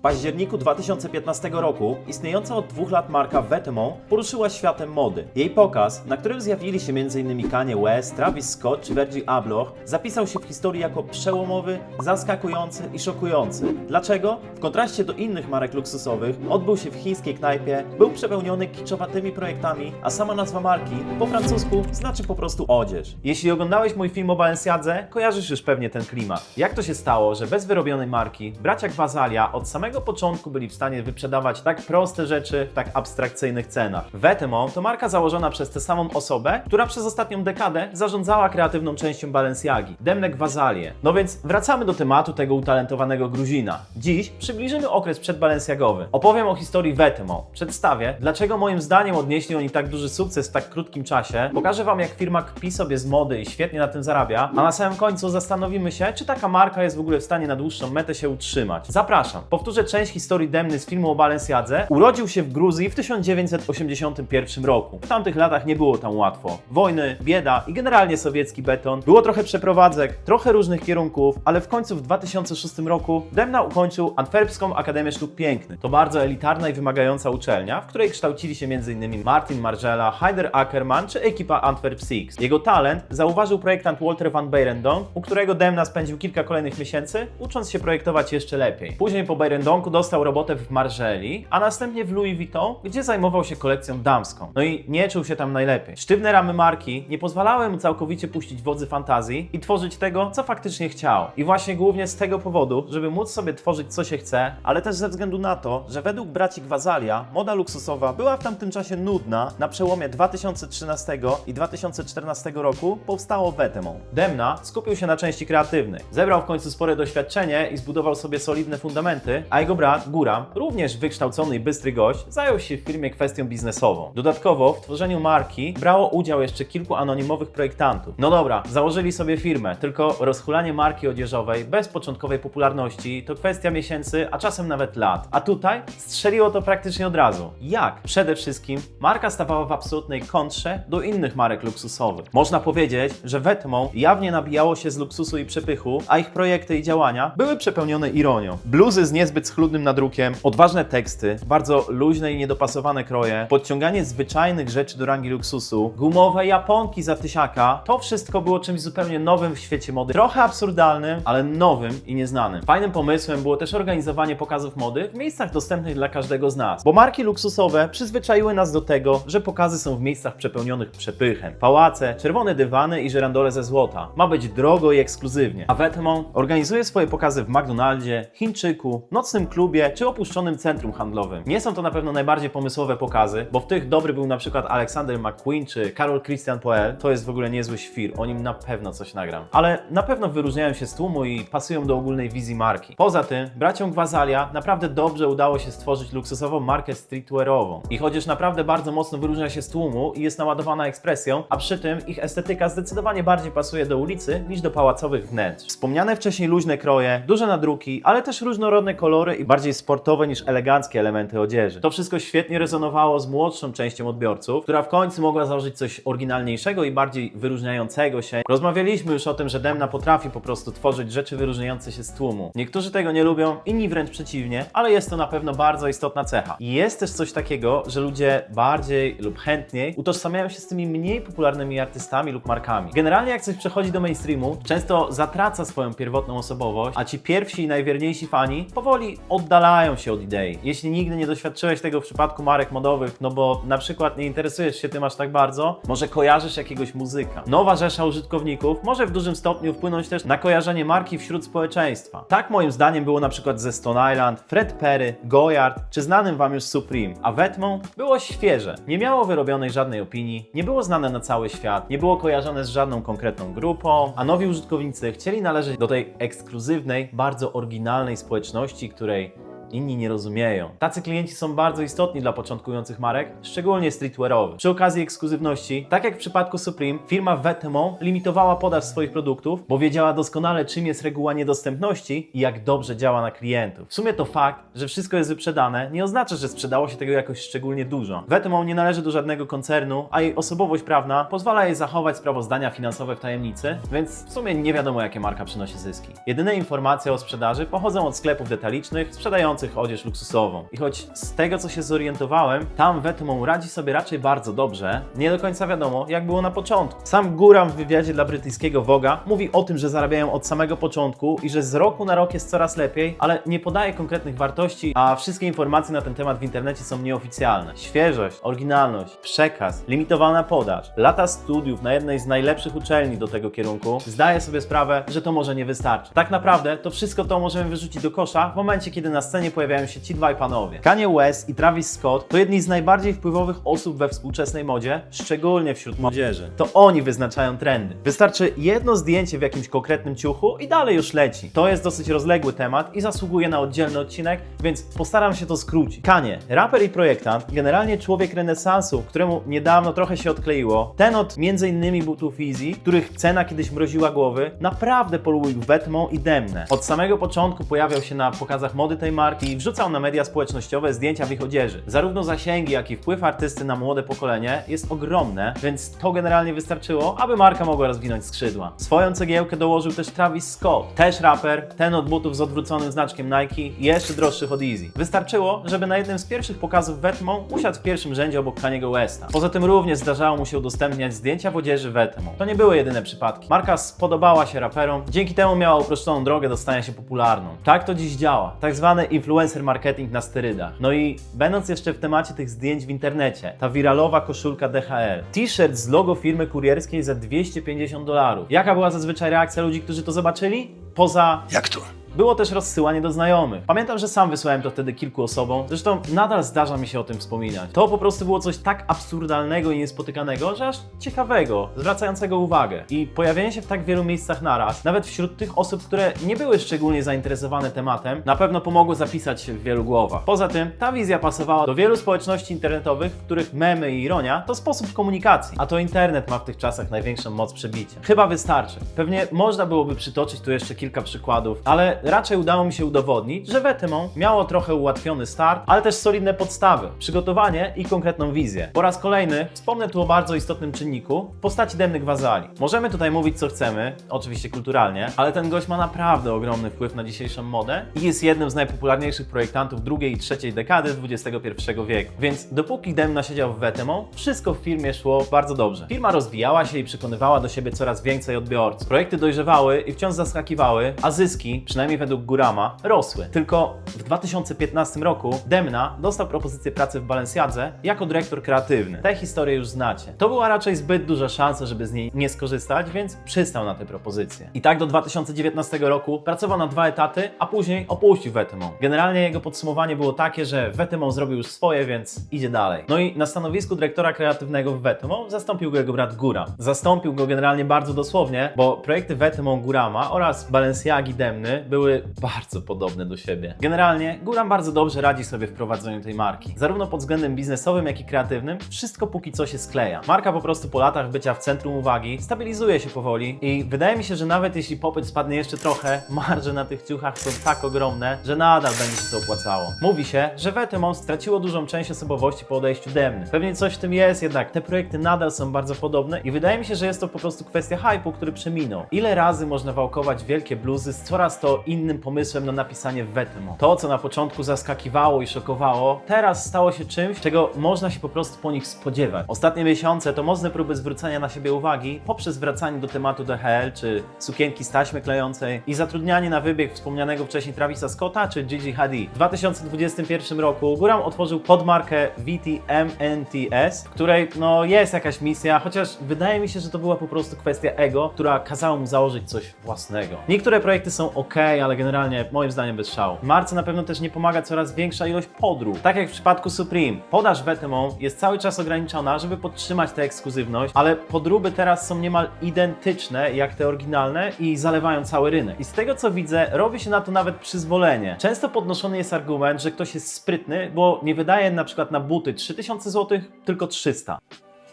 W październiku 2015 roku istniejąca od dwóch lat marka Vetements poruszyła światem mody. Jej pokaz, na którym zjawili się m.in. Kanye West, Travis Scott czy Virgil Abloh, zapisał się w historii jako przełomowy, zaskakujący i szokujący. Dlaczego? W kontraście do innych marek luksusowych, odbył się w chińskiej knajpie, był przepełniony kiczowatymi projektami, a sama nazwa marki po francusku znaczy po prostu odzież. Jeśli oglądałeś mój film o Balenciadze, kojarzysz już pewnie ten klimat. Jak to się stało, że bez wyrobionej marki bracia Gwazalia od samego początku byli w stanie wyprzedawać tak proste rzeczy w tak abstrakcyjnych cenach? Vetements to marka założona przez tę samą osobę, która przez ostatnią dekadę zarządzała kreatywną częścią Balenciagi, Demne Gwazalie. No więc wracamy do tematu tego utalentowanego Gruzina. Dziś przybliżymy okres przedbalenciagowy. Opowiem o historii Vetements. Przedstawię, dlaczego moim zdaniem odnieśli oni tak duży sukces w tak krótkim czasie. Pokażę Wam, jak firma kpi sobie z mody i świetnie na tym zarabia. A na samym końcu zastanowimy się, czy taka marka jest w ogóle w stanie na dłuższą metę się utrzymać. Zapraszam. Powtórzę część historii Demny z filmu o Balenciadze. Urodził się w Gruzji w 1981 roku. W tamtych latach nie było tam łatwo. Wojny, bieda i generalnie sowiecki beton. Było trochę przeprowadzek, trochę różnych kierunków, ale w końcu w 2006 roku Demna ukończył Antwerpską Akademię Sztuk Pięknych. To bardzo elitarna i wymagająca uczelnia, w której kształcili się m.in. Martin Margiela, Heider Ackermann czy ekipa Antwerp Six. Jego talent zauważył projektant Walter van Beirendonck, u którego Demna spędził kilka kolejnych miesięcy, ucząc się projektować jeszcze lepiej. Później po Beirendonku dostał robotę w Margeli, a następnie w Louis Vuitton, gdzie zajmował się kolekcją damską. No i nie czuł się tam najlepiej. Sztywne ramy marki nie pozwalały mu całkowicie puścić wodzy fantazji i tworzyć tego, co faktycznie chciał. I właśnie głównie z tego powodu, żeby móc sobie tworzyć co się chce, ale też ze względu na to, że według braci Gwazalia moda luksusowa była w tamtym czasie nudna, na przełomie 2013 i 2014 roku powstało Vetements. Demna skupił się na części kreatywnej. Zebrał w końcu spore doświadczenie i zbudował sobie solidne fundamenty, a jego brat Guram, również wykształcony i bystry gość, zajął się w firmie kwestią biznesową. Dodatkowo w tworzeniu marki brało udział jeszcze kilku anonimowych projektantów. No dobra, założyli sobie firmę, tylko rozchulanie marki odzieżowej bez początkowej popularności to kwestia miesięcy, a czasem nawet lat. A tutaj strzeliło to praktycznie od razu. Jak? Przede wszystkim marka stawała w absolutnej kontrze do innych marek luksusowych. Można powiedzieć, że Vetements jawnie nabijało się z luksusu i przepychu, a ich projekty i działania były przepełnione ironią. Bluzy z niezbyt schludnym nadrukiem, odważne teksty, bardzo luźne i niedopasowane kroje, podciąganie zwyczajnych rzeczy do rangi luksusu, gumowe japonki za tysiaka, to wszystko było czymś zupełnie nowym w świecie mody. Trochę absurdalnym, ale nowym i nieznanym. Fajnym pomysłem było też organizowanie pokazów mody w miejscach dostępnych dla każdego z nas, bo marki luksusowe przyzwyczaiły nas do tego, że pokazy są w miejscach przepełnionych przepychem. Pałace, czerwone dywany i żyrandole ze złota. Ma być drogo i ekskluzywnie. A Vetements organizuje swoje pokazy w McDonaldzie, Chińczyku, nocnym klubie czy opuszczonym centrum handlowym. Nie są to na pewno najbardziej pomysłowe pokazy, bo w tych dobry był na przykład Alexander McQueen czy Karol Christian Poel. To jest w ogóle niezły świr, o nim na pewno coś nagram. Ale na pewno wyróżniają się z tłumu i pasują do ogólnej wizji marki. Poza tym, braciom Gwazalia naprawdę dobrze udało się stworzyć luksusową markę streetwearową. I chociaż naprawdę bardzo mocno wyróżnia się z tłumu i jest naładowana ekspresją, a przy tym ich estetyka zdecydowanie bardziej pasuje do ulicy niż do pałacowych wnętrz. Wspomniane wcześniej luźne kroje, duże nadruki, ale też różnorodne kolory i bardziej sportowe niż eleganckie elementy odzieży. To wszystko świetnie rezonowało z młodszą częścią odbiorców, która w końcu mogła założyć coś oryginalniejszego i bardziej wyróżniającego się. Rozmawialiśmy już o tym, że Demna potrafi po prostu tworzyć rzeczy wyróżniające się z tłumu. Niektórzy tego nie lubią, inni wręcz przeciwnie, ale jest to na pewno bardzo istotna cecha. I jest też coś takiego, że ludzie bardziej lub chętniej utożsamiają się z tymi mniej popularnymi artystami lub markami. Generalnie jak coś przechodzi do mainstreamu, często zatraca swoją pierwotną osobowość, a ci pierwsi i najwierniejsi fani powoli oddalają się od idei. Jeśli nigdy nie doświadczyłeś tego w przypadku marek modowych, no bo na przykład nie interesujesz się tym aż tak bardzo, może kojarzysz jakiegoś muzyka. Nowa rzesza użytkowników może w dużym stopniu wpłynąć też na kojarzenie marki wśród społeczeństwa. Tak moim zdaniem było na przykład ze Stone Island, Fred Perry, Goyard czy znanym wam już Supreme, a Vetements było świeże. Nie miało wyrobionej żadnej opinii, nie było znane na cały świat, nie było kojarzone z żadną konkretną grupą, a nowi użytkownicy chcieli należeć do tej ekskluzywnej, bardzo oryginalnej społeczności, której inni nie rozumieją. Tacy klienci są bardzo istotni dla początkujących marek, szczególnie streetwearowych. Przy okazji ekskluzywności, tak jak w przypadku Supreme, firma Vetements limitowała podaż swoich produktów, bo wiedziała doskonale czym jest reguła niedostępności i jak dobrze działa na klientów. W sumie to fakt, że wszystko jest wyprzedane, nie oznacza, że sprzedało się tego jakoś szczególnie dużo. Vetements nie należy do żadnego koncernu, a jej osobowość prawna pozwala jej zachować sprawozdania finansowe w tajemnicy, więc w sumie nie wiadomo jakie marka przynosi zyski. Jedyne informacje o sprzedaży pochodzą od sklepów detalicznych sprzedających odzież luksusową. I choć z tego co się zorientowałem, tam Vetements radzi sobie raczej bardzo dobrze, nie do końca wiadomo jak było na początku. Sam Guram w wywiadzie dla brytyjskiego Voga mówi o tym, że zarabiają od samego początku i że z roku na rok jest coraz lepiej, ale nie podaje konkretnych wartości, a wszystkie informacje na ten temat w internecie są nieoficjalne. Świeżość, oryginalność, przekaz, limitowana podaż, lata studiów na jednej z najlepszych uczelni do tego kierunku, zdaję sobie sprawę, że to może nie wystarczy. Tak naprawdę to wszystko to możemy wyrzucić do kosza w momencie, kiedy na scenie pojawiają się ci dwaj panowie. Kanye West i Travis Scott to jedni z najbardziej wpływowych osób we współczesnej modzie, szczególnie wśród młodzieży. To oni wyznaczają trendy. Wystarczy jedno zdjęcie w jakimś konkretnym ciuchu i dalej już leci. To jest dosyć rozległy temat i zasługuje na oddzielny odcinek, więc postaram się to skrócić. Kanye, raper i projektant, generalnie człowiek renesansu, któremu niedawno trochę się odkleiło. Ten od m.in. butów Easy, których cena kiedyś mroziła głowy, naprawdę polubił Wetmą i Demnę. Od samego początku pojawiał się na pokazach mody tej marki i wrzucał na media społecznościowe zdjęcia w ich odzieży. Zarówno zasięgi, jak i wpływ artysty na młode pokolenie jest ogromne, więc to generalnie wystarczyło, aby marka mogła rozwinąć skrzydła. Swoją cegiełkę dołożył też Travis Scott, też raper, ten od butów z odwróconym znaczkiem Nike jeszcze droższych od Easy. Wystarczyło, żeby na jednym z pierwszych pokazów Wetmą usiadł w pierwszym rzędzie obok Kaniego Westa. Poza tym również zdarzało mu się udostępniać zdjęcia w odzieży Wetmą. To nie były jedyne przypadki. Marka spodobała się raperom, dzięki temu miała uproszczoną drogę do stania się popularną. Tak to dziś działa. Tak zwany influencer marketing na sterydach. No i będąc jeszcze w temacie tych zdjęć w internecie, ta wiralowa koszulka DHL. T-shirt z logo firmy kurierskiej za 250 dolarów. Jaka była zazwyczaj reakcja ludzi, którzy to zobaczyli? Poza Jak to? Było też rozsyłanie do znajomych. Pamiętam, że sam wysłałem to wtedy kilku osobom, zresztą nadal zdarza mi się o tym wspominać. To po prostu było coś tak absurdalnego i niespotykanego, że aż ciekawego, zwracającego uwagę. I pojawienie się w tak wielu miejscach naraz, nawet wśród tych osób, które nie były szczególnie zainteresowane tematem, na pewno pomogło zapisać się w wielu głowach. Poza tym, ta wizja pasowała do wielu społeczności internetowych, w których memy i ironia to sposób komunikacji, a to internet ma w tych czasach największą moc przebicia. Chyba wystarczy. Pewnie można byłoby przytoczyć tu jeszcze kilka przykładów, ale raczej udało mi się udowodnić, że Vetements miało trochę ułatwiony start, ale też solidne podstawy, przygotowanie i konkretną wizję. Po raz kolejny wspomnę tu o bardzo istotnym czynniku w postaci Demny Gwazali. Możemy tutaj mówić co chcemy, oczywiście kulturalnie, ale ten gość ma naprawdę ogromny wpływ na dzisiejszą modę i jest jednym z najpopularniejszych projektantów drugiej i trzeciej dekady XXI wieku. Więc dopóki Demna siedział w Vetements, wszystko w firmie szło bardzo dobrze. Firma rozwijała się i przekonywała do siebie coraz więcej odbiorców. Projekty dojrzewały i wciąż zaskakiwały, a zyski, przynajmniej według Gurama, rosły. Tylko w 2015 roku Demna dostał propozycję pracy w Balenciadze jako dyrektor kreatywny. Tę historię już znacie. To była raczej zbyt duża szansa, żeby z niej nie skorzystać, więc przystał na tę propozycję. I tak do 2019 roku pracował na dwa etaty, a później opuścił Vetements. Generalnie jego podsumowanie było takie, że Vetements zrobił już swoje, więc idzie dalej. No i na stanowisku dyrektora kreatywnego w Vetements zastąpił go jego brat Guram. Zastąpił go generalnie bardzo dosłownie, bo projekty Vetements Gurama oraz Balenciagi Demny były bardzo podobne do siebie. Generalnie Guram bardzo dobrze radzi sobie w prowadzeniu tej marki. Zarówno pod względem biznesowym, jak i kreatywnym, wszystko póki co się skleja. Marka po prostu po latach bycia w centrum uwagi stabilizuje się powoli i wydaje mi się, że nawet jeśli popyt spadnie jeszcze trochę, marże na tych ciuchach są tak ogromne, że nadal będzie się to opłacało. Mówi się, że Vetements straciło dużą część osobowości po odejściu Demny. Pewnie coś w tym jest, jednak te projekty nadal są bardzo podobne i wydaje mi się, że jest to po prostu kwestia hypu, który przeminął. Ile razy można wałkować wielkie bluzy z coraz to innym pomysłem na napisanie Vetements? To, co na początku zaskakiwało i szokowało, teraz stało się czymś, czego można się po prostu po nich spodziewać. Ostatnie miesiące to mocne próby zwrócenia na siebie uwagi poprzez wracanie do tematu DHL, czy sukienki z taśmy klejącej i zatrudnianie na wybieg wspomnianego wcześniej Travisa Scotta, czy Gigi Hadid. W 2021 roku Guram otworzył podmarkę VTMNTS, w której no jest jakaś misja, chociaż wydaje mi się, że to była po prostu kwestia ego, która kazała mu założyć coś własnego. Niektóre projekty są ok, ale generalnie moim zdaniem bez szału. Marce na pewno też nie pomaga coraz większa ilość podróż. Tak jak w przypadku Supreme. Podaż Vetements jest cały czas ograniczona, żeby podtrzymać tę ekskluzywność, ale podróby teraz są niemal identyczne jak te oryginalne i zalewają cały rynek. I z tego co widzę, robi się na to nawet przyzwolenie. Często podnoszony jest argument, że ktoś jest sprytny, bo nie wydaje na przykład na buty 3000 zł, tylko 300.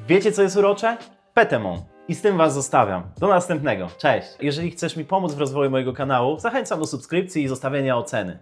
Wiecie co jest urocze? Petemon. I z tym Was zostawiam. Do następnego. Cześć. Jeżeli chcesz mi pomóc w rozwoju mojego kanału, zachęcam do subskrypcji i zostawienia oceny.